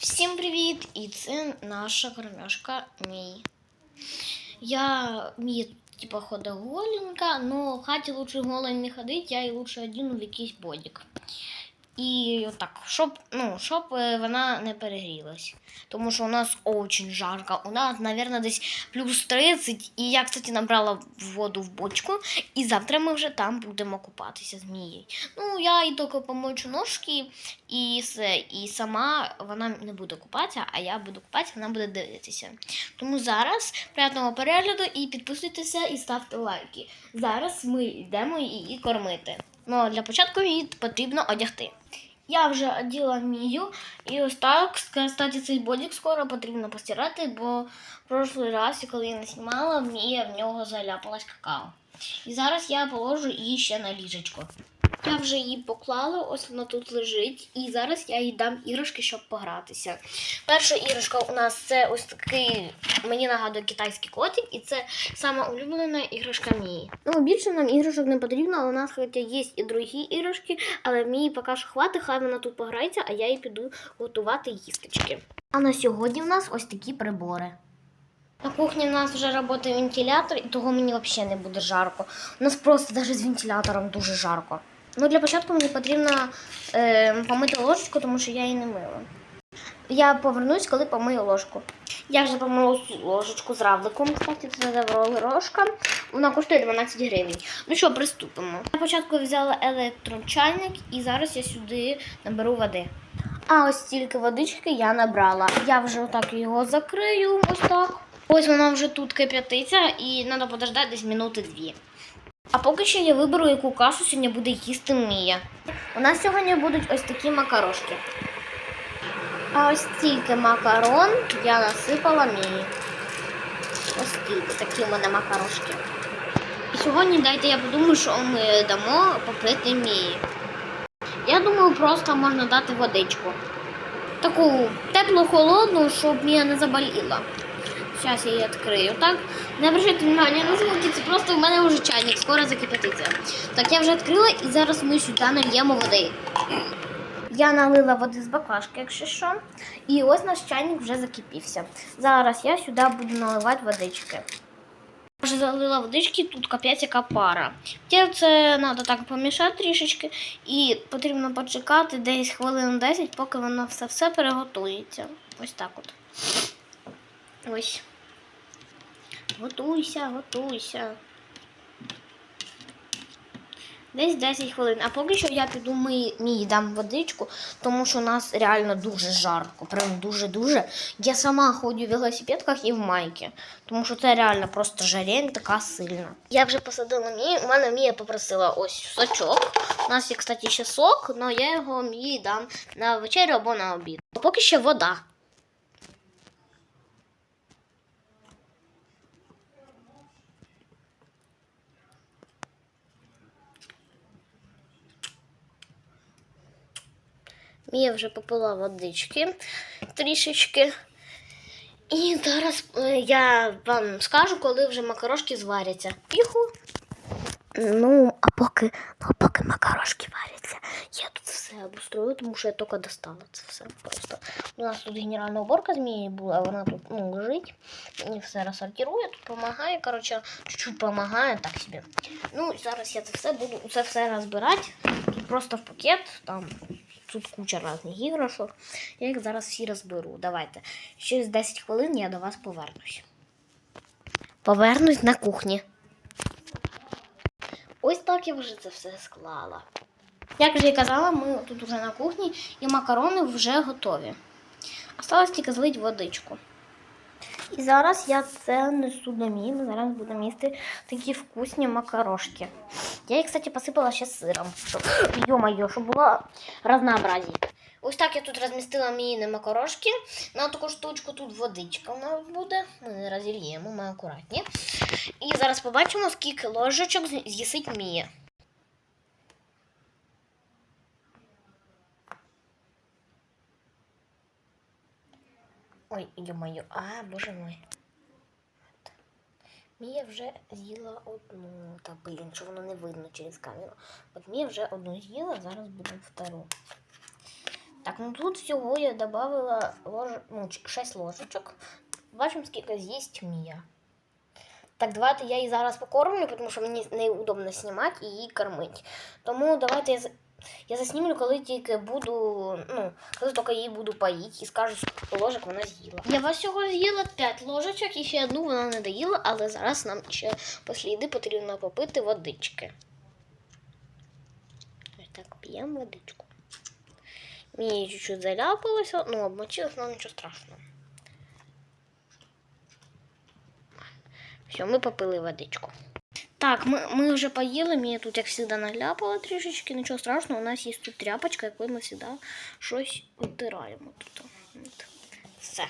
Всім привіт! І це наша кормяшка Мій. Я Мія, типа, ходоголенька, но в хаті лучше голень не ходить, я її лучше одіну в якийсь бодік. І отак, щоб, ну, щоб е, вона не перегрілась. Тому що у нас очень жарко. У нас, мабуть, десь плюс 30. І я, кстати, набрала воду в бочку. І завтра ми вже там будемо купатися з Мією. Ну, я і тільки помочу ножки, і все. І сама вона не буде купатися, а я буду купатися, вона буде дивитися. Тому зараз приятного перегляду і підписуйтеся і ставте лайки. Зараз ми йдемо її кормити. Ну, для початку її потрібно одягти. Я вже оділа Мію, і ось так, кстати, цей бодік скоро потрібно постирати, бо в прошлий раз, коли я не знімала, Мія в нього заляпалась какао. І зараз я положу її ще на ліжечко. Я вже її поклала, ось вона тут лежить, і зараз я їй дам іграшки, щоб погратися. Перша іграшка у нас це ось такий, мені нагадує китайський котик, і це сама улюблена іграшка Мії. Ну, більше нам іграшок не потрібно, але у нас хоча є і другі іграшки, але Мії поки що хватить, хай вона тут пограється, а я їй піду готувати їсточки. А на сьогодні в нас ось такі прибори. На кухні в нас вже працює вентилятор, і того мені взагалі не буде жарко. У нас просто навіть з вентилятором дуже жарко. Ну, для початку мені потрібно е, помити ложечку, тому що я її не мила. Я повернусь, коли помию ложку. Я вже помила ложечку з равликом. Кстати, це завроли. Вона коштує 12 гривень. Ну що, приступимо. Я спочатку взяла електрочайник і зараз я сюди наберу води. А ось стільки водички я набрала. Я вже отак його закрию, ось так. Ось вона вже тут кип'ятиться і треба подождати десь минути дві. А поки що я виберу, яку кашу сьогодні буде їсти Мія. У нас сьогодні будуть ось такі макарошки. А ось стільки макарон я насипала Мії. Ось стільки такі у мене макарошки. І сьогодні дайте я подумаю, що ми дамо попити Мії. Я думаю, просто можна дати водичку. Таку тепло-холодну, щоб Мія не заболіла. Зараз я її відкрию. Так, не обращайте внимання на звуки, це просто в мене вже чайник, скоро закипятиться. Так, я вже відкрила і зараз ми сюди нальємо води. Я налила води з баклажки, якщо що. І ось наш чайник вже закипівся. Зараз я сюди буду наливати водички. Вже залила водички, тут капець яка пара. Це треба так помішати трішечки і потрібно почекати десь хвилин 10, поки воно все-все переготується. Ось так от. Ось. Готуйся, готуйся. Десь 10 хвилин. А поки що я піду ми, мій дам водичку, тому що у нас реально дуже жарко. Прям дуже-дуже. Я сама ходжу в велосипедках і в майці. Тому що це реально просто жарень така сильна. Я вже посадила мій. У мене Мія попросила ось сочок. У нас є, кстати, ще сок, але я його Мії дам на вечерю або на обід. А поки що вода. Мія вже попила водички трішечки. І зараз е, я вам скажу, коли вже макарошки зваряться. Піху. Ну, а поки, ну, поки макарошки варяться, я тут все обустрою, тому що я тільки достала це все просто. У нас тут генеральна уборка змії була, вона тут ну, лежить, і все розсортирує, тут допомагає, коротше, чуть-чуть допомагає, так собі. Ну, зараз я це все буду це все розбирати. Тут просто в пакет, там тут куча різних іграшок. Я їх зараз всі розберу. Давайте. Через 10 хвилин я до вас повернусь. Повернусь на кухні. Ось так я вже це все склала. Як вже і казала, ми тут уже на кухні і макарони вже готові. Осталось тільки злити водичку. І зараз я це несу до мій. Ми зараз будемо їсти такі вкусні макарошки. Я їх, кстати, посипала ще сиром, щоб, йо-моє, щоб було разнообразие. Ось так я тут розмістила мій макарошки. На таку штучку тут водичка у нас буде. Ми не ми акуратні. І зараз побачимо, скільки ложечок з'їсить Мія. Ой, йо-моє, а, боже мой. Мія вже з'їла одну. Та блін, що воно не видно через камеру. От Мія вже одну з'їла, зараз буде втору. Так, ну тут всього я додала лож... ну, 6 ложечок. Бачимо, скільки з'їсть Мія. Так, давайте я її зараз покормлю, тому що мені неудобно знімати і її кормити. Тому давайте я, я заснімлю, коли тільки буду, ну, коли тільки її буду поїти і скажу, скільки ложок вона з'їла. Я вас всього з'їла 5 ложечок і ще одну вона не доїла, але зараз нам ще посліди потрібно попити водички. Так, п'ємо водичку. Мені чуть-чуть заляпалося, ну, обмочилось, але нічого страшного. Все, ми попили водичку. Так, ми, ми вже поїли, мені тут, як завжди, наляпало трішечки, нічого страшного, у нас є тут тряпочка, якою ми завжди щось витираємо тут. Все.